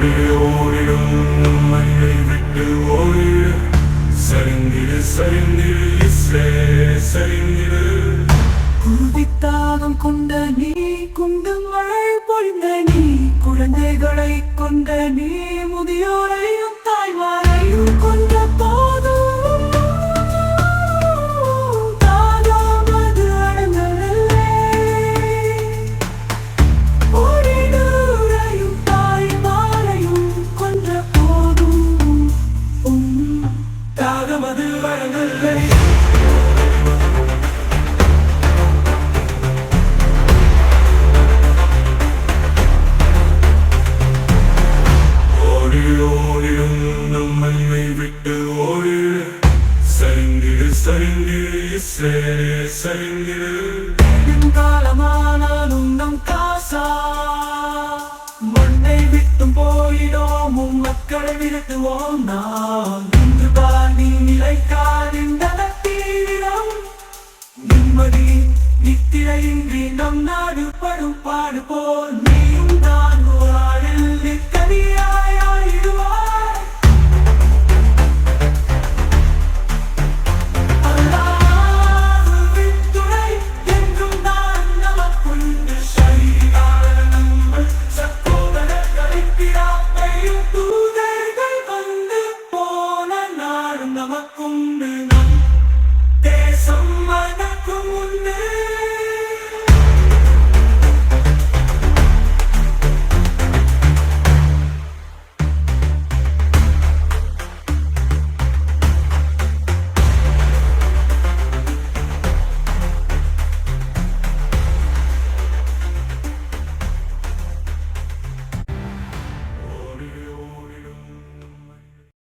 ஓடிடு ஓடிடும் நம்மை விட்டு ஓடிடு. சரிந்திடு சரிந்திடு இஸ்ரே சரிந்திடு. குருதித்தாகம் கொண்ட நீ குண்டு மழை பொழிந்த நீ குழந்தைகளை கொண்ட நீ முதியோரையும் தாகமது அடங்கவில்லை. ஓடி ஓடிடும் நம்மை விட்டு ஓடிடு சரிந்திடு சரிந்திடு இஸ்ரே சரிந்திடு. காலமானாலும் நம் காசா. மண்ணை விட்டும் போயிடோம் மக்களை விரட்டுவோம் நான். இன்று பாணி நிம்மதி நித்திரையின்றி நம் நாடு படும் பாடு போல்